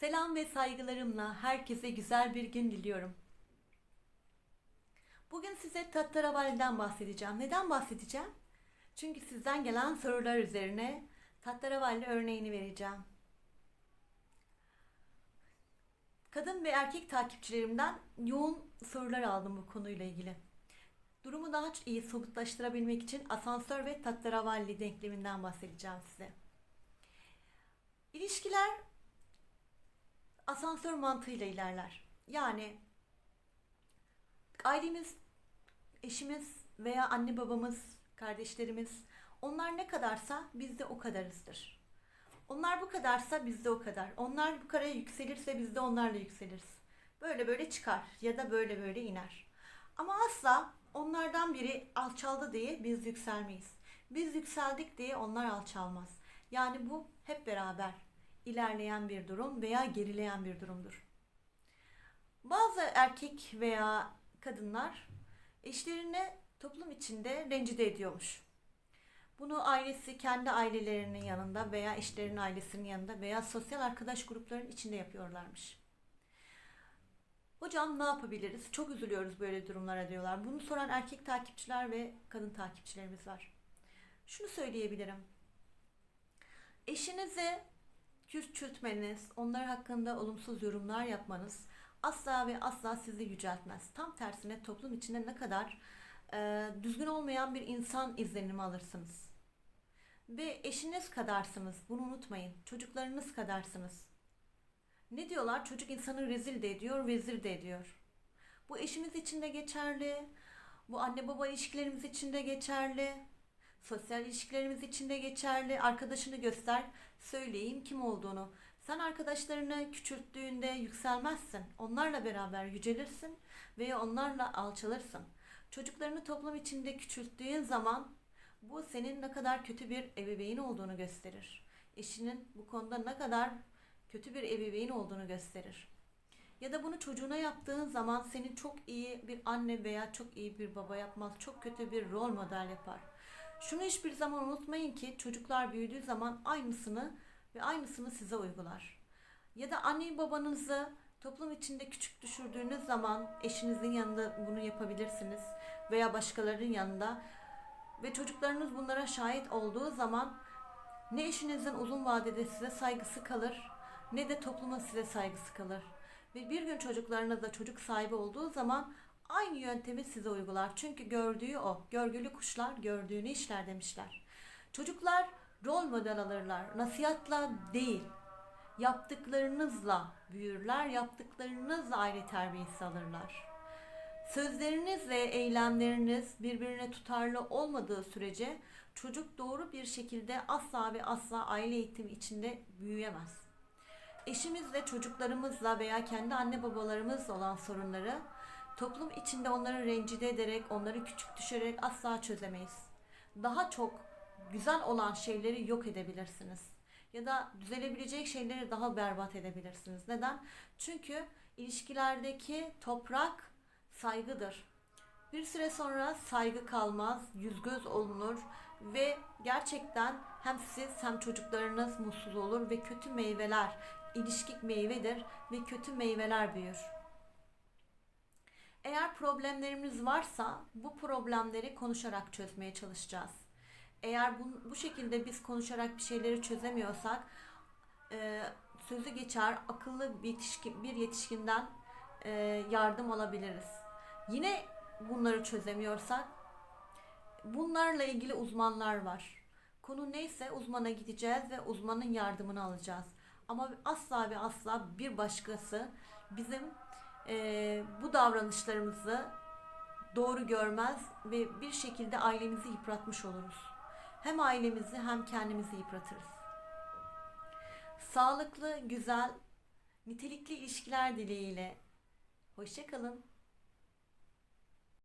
Selam ve saygılarımla herkese güzel bir gün diliyorum. Bugün size Tattaravali'den bahsedeceğim. Neden bahsedeceğim? Çünkü sizden gelen sorular üzerine Tattaravali örneğini vereceğim. Kadın ve erkek takipçilerimden yoğun sorular aldım bu konuyla ilgili. Durumu daha iyi somutlaştırabilmek için asansör ve Tattaravalli denkleminden bahsedeceğim size. İlişkiler asansör mantığıyla ilerler. Yani ailemiz, eşimiz veya anne babamız, kardeşlerimiz onlar ne kadarsa biz de o kadarızdır. Onlar bu kadarsa biz de o kadar. Onlar bu karaya yükselirse biz de onlarla yükseliriz. Böyle böyle çıkar ya da böyle böyle iner. Ama asla onlardan biri alçaldı diye biz yükselmeyiz. Biz yükseldik diye onlar alçalmaz. Yani bu hep beraber ilerleyen bir durum veya gerileyen bir durumdur. Bazı erkek veya kadınlar eşlerini toplum içinde rencide ediyormuş. Bunu ailesi kendi ailelerinin yanında veya eşlerinin ailesinin yanında veya sosyal arkadaş gruplarının içinde yapıyorlarmış. Hocam ne yapabiliriz? Çok üzülüyoruz böyle durumlara diyorlar. Bunu soran erkek takipçiler ve kadın takipçilerimiz var. Şunu söyleyebilirim. Eşinize küçültmeniz, onlar hakkında olumsuz yorumlar yapmanız asla ve asla sizi yüceltmez. Tam tersine toplum içinde ne kadar e, düzgün olmayan bir insan izlenimi alırsınız. Ve eşiniz kadarsınız. Bunu unutmayın. Çocuklarınız kadarsınız. Ne diyorlar? Çocuk insanı rezil de ediyor, vezir de ediyor. Bu eşimiz için de geçerli. Bu anne baba ilişkilerimiz için de geçerli. Sosyal ilişkilerimiz için de geçerli. Arkadaşını göster, söyleyeyim kim olduğunu. Sen arkadaşlarını küçülttüğünde yükselmezsin. Onlarla beraber yücelirsin veya onlarla alçalırsın. Çocuklarını toplum içinde küçülttüğün zaman bu senin ne kadar kötü bir ebeveyn olduğunu gösterir. Eşinin bu konuda ne kadar kötü bir ebeveyn olduğunu gösterir. Ya da bunu çocuğuna yaptığın zaman seni çok iyi bir anne veya çok iyi bir baba yapmaz. Çok kötü bir rol model yapar. Şunu hiçbir zaman unutmayın ki çocuklar büyüdüğü zaman aynısını ve aynısını size uygular. Ya da anne babanızı toplum içinde küçük düşürdüğünüz zaman eşinizin yanında bunu yapabilirsiniz veya başkalarının yanında ve çocuklarınız bunlara şahit olduğu zaman ne eşinizin uzun vadede size saygısı kalır ne de toplumun size saygısı kalır. Ve bir gün çocuklarınız da çocuk sahibi olduğu zaman aynı yöntemi size uygular. Çünkü gördüğü o. Görgülü kuşlar gördüğünü işler demişler. Çocuklar rol model alırlar. Nasihatla değil. Yaptıklarınızla büyürler. Yaptıklarınızla aile terbiyesi alırlar. Sözleriniz ve eylemleriniz birbirine tutarlı olmadığı sürece çocuk doğru bir şekilde asla ve asla aile eğitimi içinde büyüyemez. Eşimizle, çocuklarımızla veya kendi anne babalarımızla olan sorunları toplum içinde onları rencide ederek, onları küçük düşürerek asla çözemeyiz. Daha çok güzel olan şeyleri yok edebilirsiniz. Ya da düzelebilecek şeyleri daha berbat edebilirsiniz. Neden? Çünkü ilişkilerdeki toprak saygıdır. Bir süre sonra saygı kalmaz, yüz göz olunur ve gerçekten hem siz hem çocuklarınız mutsuz olur ve kötü meyveler, ilişkik meyvedir ve kötü meyveler büyür. Eğer problemlerimiz varsa bu problemleri konuşarak çözmeye çalışacağız. Eğer bu, bu şekilde biz konuşarak bir şeyleri çözemiyorsak e, sözü geçer akıllı bir, yetişkin, bir yetişkinden e, yardım alabiliriz. Yine bunları çözemiyorsak bunlarla ilgili uzmanlar var. Konu neyse uzmana gideceğiz ve uzmanın yardımını alacağız. Ama asla ve asla bir başkası bizim e, bu davranışlarımızı doğru görmez ve bir şekilde ailemizi yıpratmış oluruz. Hem ailemizi hem kendimizi yıpratırız. Sağlıklı, güzel, nitelikli ilişkiler dileğiyle. Hoşçakalın.